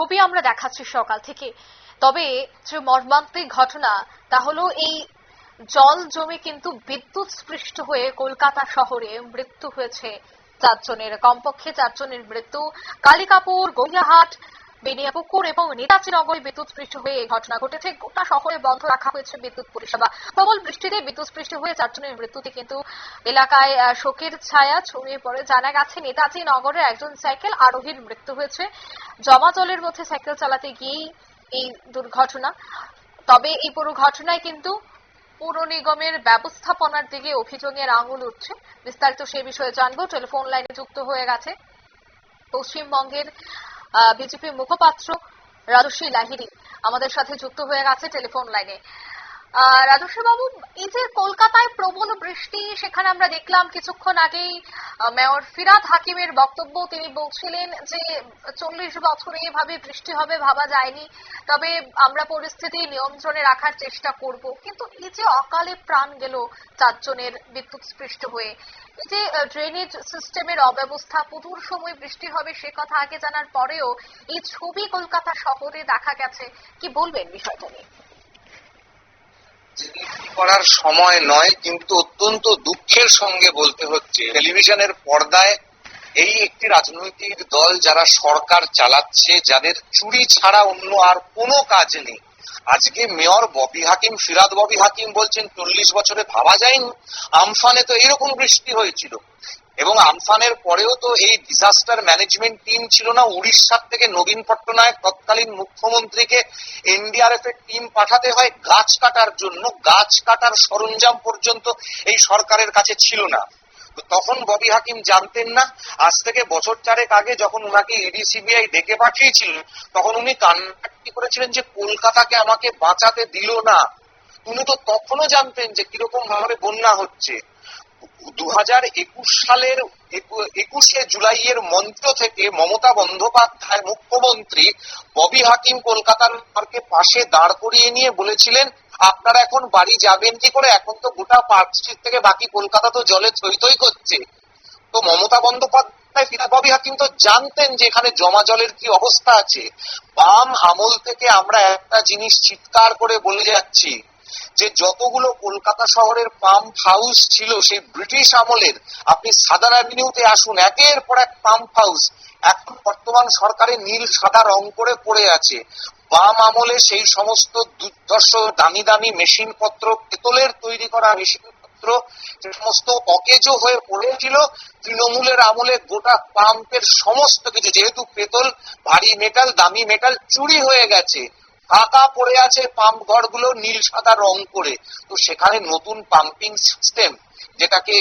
ছবি আমরা দেখাচ্ছি সকাল থেকে। তবে যে মর্মান্তিক ঘটনা, তা হলো এই জল জমে কিন্তু বিদ্যুৎ স্পৃষ্ট হয়ে কলকাতা শহরে মৃত্যু হয়েছে চারজনের। কমপক্ষে চারজনের মৃত্যু কালিকাপুর, গড়িয়াহাট বেনিয়াপুকুর এবং বিদ্যুৎ স্পৃষ্ট হয়ে এই ঘটনা ঘটেছে। গোটা শহরে বন্ধ রাখা হয়েছে বিদ্যুৎ পরিষেবা। প্রবল বৃষ্টিতে বিদ্যুৎ স্পৃষ্ট হয়ে চারজনের মৃত্যুতে কিন্তু এলাকায় শোকের ছায়া ছড়িয়ে পড়ে। জানা গেছে নেতাজি নগরে একজন সাইকেল আরোহীর মৃত্যু হয়েছে। জমা জলের মধ্যে সাইকেল চালাতে গিয়েই এই দুর্ঘটনা। তবে এই পুরো ঘটনায় কিন্তু পৌর নিগমের ব্যবস্থাপনার দিকে অভিযোগের আঙুল উঠছে। বিস্তারিত সে বিষয়ে জানব। টেলিফোন লাইনে যুক্ত হয়ে গেছে। পশ্চিমবঙ্গের বিজেপি মুখপাত্র রাজস্বী লাহিড়ী আমাদের সাথে যুক্ত হয়ে গেছে টেলিফোন লাইনে। রাজস্বী বাবু এই যে কলকাতায় প্রবল বৃষ্টি, সেখানে আমরা দেখলাম কিছুক্ষণ আগেই মেয়র ফিরাদ হাকিমের বক্তব্য, তিনি বলছিলেন যে চল্লিশ বছরে এভাবে বৃষ্টি হবে ভাবা যায়নি, তবে আমরা পরিস্থিতি নিয়ন্ত্রণে রাখার চেষ্টা করব। কিন্তু এই যে অকালে প্রাণ গেল চারজনের বিদ্যুৎ স্পৃষ্ট হয়ে, এই যে ড্রেনেজ সিস্টেমের অব্যবস্থা প্রচুর সময় বৃষ্টি হবে সে কথা আগে জানার পরেও এই ছবি কলকাতা শহরে দেখা গেছে, কি বলবেন বিষয়টা নিয়ে? করার সময় নয়, কিন্তু অত্যন্ত দুঃখের সঙ্গে বলতে হচ্ছে, টেলিভিশনের পর্দায় এই একটি রাজনৈতিক দল যারা সরকার চালাচ্ছে, যাদের চুরি ছাড়া অন্য আর কোনো কাজ নেই। আজকে মেয়র ববি হাকিম, ফিরাদ ববি হাকিম বলছেন, চল্লিশ বছরে ভাবা যায়নি। আমফানে তো এরকম বৃষ্টি হয়েছিল। এবং আমফানের পরেও তো এই ডিজাস্টার ম্যানেজমেন্ট টিম ছিল না। উড়িষ্যার থেকে নবীন পট্টনায়ক তৎকালীন মুখ্যমন্ত্রীকে এনডিআরএফ এর টিম পাঠাতে হয়। গাছ কাটার জন্য, গাছ কাটার সরঞ্জাম পর্যন্ত এই সরকারের কাছে ছিল না। তখন ববি হাকিম জানতেন না। আজ থেকে বছর চারেক আগে যখন উনাকে ইডি সিবিআই ডেকে পাঠিয়েছিলেন তখন উনি কান্নাকাটি করেছিলেন যে, কলকাতাকে আমাকে বাঁচাতে দিল না। উনি তো তখনও জানতেন যে, কীরকম ভাবে বন্যা হচ্ছে। একুশ সালের একু- একুশে জুলাইয়ের মঞ্চ থেকে মমতা বন্দ্যোপাধ্যায় মুখ্যমন্ত্রী ববি হাকিম কলকাতার পাশে দাঁড় করিয়ে নিয়ে বলেছিলেন, আপনারা এখন বাড়ি যাবেন কি করে? এখন তো গোটা পার্ক স্ট্রিট থেকে বাকি কলকাতা তো জলে থই থই করছে। তো মমতা বন্দ্যোপাধ্যায় ববি হাকিম তো জানতেন যে এখানে জমা জলের কি অবস্থা আছে। বাম আমল থেকে আমরা একটা জিনিস চিৎকার করে বলে যাচ্ছি যে যতগুলো কলকাতা শহরের পাম্প হাউস ছিল সেই ব্রিটিশ আমলের, আপনি সাদার অ্যাভিনিউতে আসুন, একের পর এক পাম্প হাউস এখন বর্তমান সরকারে নীল সাদা রং করে পড়ে আছে। বাম আমলে সেই সমস্ত দুর্ধর্ষ দামি দামি মেশিন পত্র পেতলের তৈরি করা মেশিন পত্র সমস্ত অকেজো হয়ে পড়েছিল, তৃণমূলের আমলে গোটা পাম্পের সমস্ত কিছু, যেহেতু পেতল ভারী মেটাল দামি মেটাল চুরি হয়ে গেছে। ফাঁকা পড়ে আছে পাম্প ঘরগুলো নীল, সাদা রং করে। তো সেখানে নতুন পাম্পিং সিস্টেম যেটাকে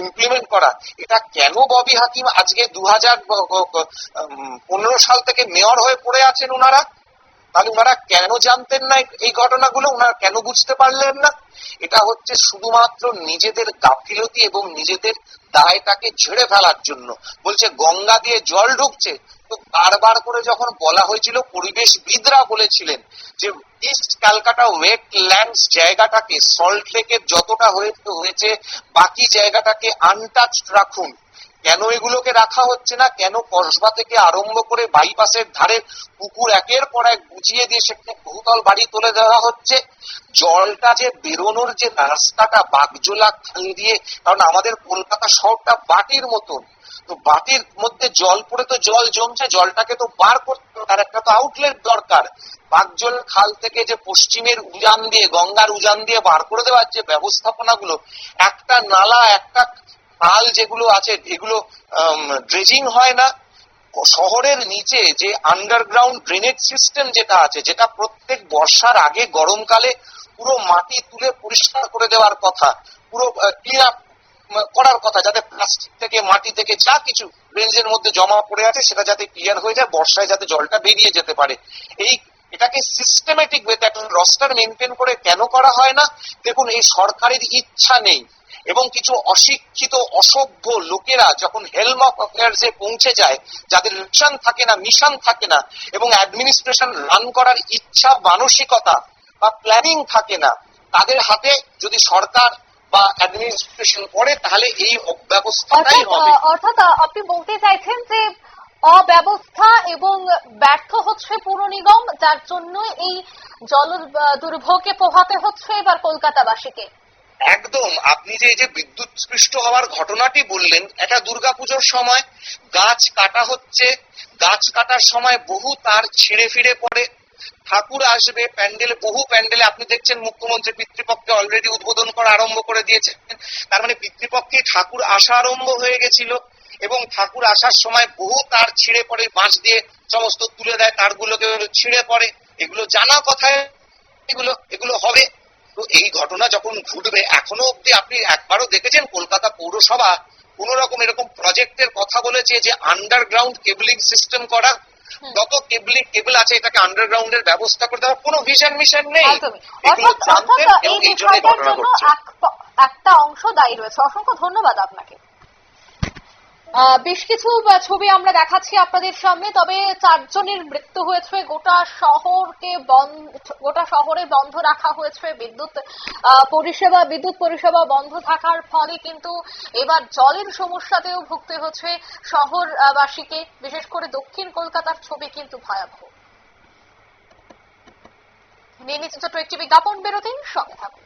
ইমপ্লিমেন্ট করা, এটা কেন ববি হাকিম আজকে দু হাজার পনেরো সাল থেকে মেয়র হয়ে পড়ে আছেন ওনারা? তাহলে ওনারা কেন জানতেন না এই ঘটনাগুলো? ওনারা কেন বুঝতে পারলেন না? এটা হচ্ছে শুধুমাত্র নিজেদের গাফিলতি এবং নিজেদের দায়টাকে ঝেড়ে ফেলার জন্য। বলছে, গঙ্গা দিয়ে জল ঢুকছে। তো বারবার করে যখন বলা হয়েছিল, পরিবেশবিদরা বলেছিলেন যে ইস্ট ক্যালকাটা ওয়েটল্যান্ডস জায়গাটাকে সল্ট লেকের যতটা হয়েছে, বাকি জায়গাটাকে আনটাচড রাখুন। কেন এগুলোকে রাখা হচ্ছে না? কেন কসবা থেকে আরম্ভ করে বাইপাসের ধারে পুকুর একের পর এক বুঝিয়ে দিয়ে সেখানে বহুতল বাড়ি তুলে দেওয়া হচ্ছে? জলটা যে বেরোনোর যে রাস্তাটা বাগজোলা খাল দিয়ে, কারণ আমাদের কলকাতা শহরটা বাটির মতন। তো বাটির মধ্যে জল পড়ে তো জল জমছে, জলটাকে তো বার করতে তার একটা তো আউটলেট দরকার। বাগজল খাল থেকে যে পশ্চিমের উজান দিয়ে, গঙ্গার উজান দিয়ে বার করে দেওয়ার যে ব্যবস্থাপনাগুলো, একটা নালা, একটা খাল যেগুলো আছে, এগুলো ড্রেজিং হয় না। শহরের নিচে যে আন্ডারগ্রাউন্ড ড্রেনেজ সিস্টেম যেটা আছে, যেটা প্রত্যেক বর্ষার আগে গরমকালে পুরো মাটি তুলে পরিষ্কার করে দেওয়ার কথা, পুরো আপ করার কথা, যাতে প্লাস্টিক থেকে, মাটি থেকে যা কিছু রেঞ্জের মধ্যে জমা পড়ে আছে, সেটা যাতে ক্লিয়ার হয়ে যায়, বর্ষায় যাতে জলটা বেরিয়ে যেতে পারে। এই, এটাকে সিস্টেমেটিক ওয়েতে একটা রস্টার মেনটেন করে কেন করা হয় না? দেখুন, এই সরকারের ইচ্ছা নেই। এবং কিছু অশিক্ষিত অসভ্য লোকেরা যখন হেলম অফ অ্যাফেয়ার্সে পৌঁছে যায় যাদের মিশন থাকে না মিশন থাকে না এবং অ্যাডমিনিস্ট্রেশন রান করার ইচ্ছা মানসিকতা বা প্ল্যানিং থাকে না তাদের হাতে যদি সরকার বা অ্যাডমিনিস্ট্রেশন করে তাহলে এই ব্যবস্থাটাই অর্থাৎ হবে। অর্থাৎ আপনি বলতে চাইছেন যে অব্যবস্থা এবং ব্যর্থ হচ্ছে পুর নিগম যার জন্য এই জল দুর্ভোগে পোহাতে হচ্ছে এবার কলকাতাবাসীকে। একদম, আপনি যে এই যে বিদ্যুৎ স্পৃষ্ট হওয়ার ঘটনাটি বললেন, এটা দুর্গাপুজোর সময় গাছ কাটা হচ্ছে, গাছ কাটার সময় বহু তার ছিঁড়ে ফিরে পড়ে, ঠাকুর আসবে, প্যান্ডেল, বহু প্যান্ডেলে আপনি দেখছেন মুখ্যমন্ত্রী পিতৃপক্ষে অলরেডি উদ্বোধন করা আরম্ভ করে দিয়েছেন। তার মানে পিতৃপক্ষে ঠাকুর আসা আরম্ভ হয়ে গেছিল এবং ঠাকুর আসার সময় বহু তার ছিঁড়ে পড়ে, বাঁশ দিয়ে সমস্ত তুলে দেয়, তারগুলোকে ছিঁড়ে পড়ে। এগুলো জানা কথায় এগুলো এগুলো হবে। তো এই ঘটনা যখন ঘটবে এখনও অব্দি আপনি একবারও দেখেছেন কলকাতা পৌরসভা কোন রকম এরকম প্রজেক্টের কথা বলেছে যে আন্ডারগ্রাউন্ড কেবলিং সিস্টেম করা। যত কেবলিং কেবল আছে এটাকে আন্ডারগ্রাউন্ডের ব্যবস্থা করে হবে কোনো ভিশন মিশন নেই। একটা অংশ দায়ী রয়েছে। অসংখ্য ধন্যবাদ আপনাকে। বেশ কিছু ছবি আমরা দেখাচ্ছি আপনাদের সামনে, তবে চারজনের মৃত্যু হয়েছে। গোটা শহরকে বন্ধ গোটা শহরে বন্ধ রাখা হয়েছে। বিদ্যুৎ পরিষেবা বিদ্যুৎ পরিষেবা বন্ধ থাকার ফলে কিন্তু এবার জলের সমস্যাতেও ভুগতে হচ্ছে শহরবাসীকে। বিশেষ করে দক্ষিণ কলকাতার ছবি কিন্তু ভয়াবহ। নিয়ে নিচ্ছে ছোট্ট একটি বিজ্ঞাপন বেরোতেই সঙ্গে থাকুন।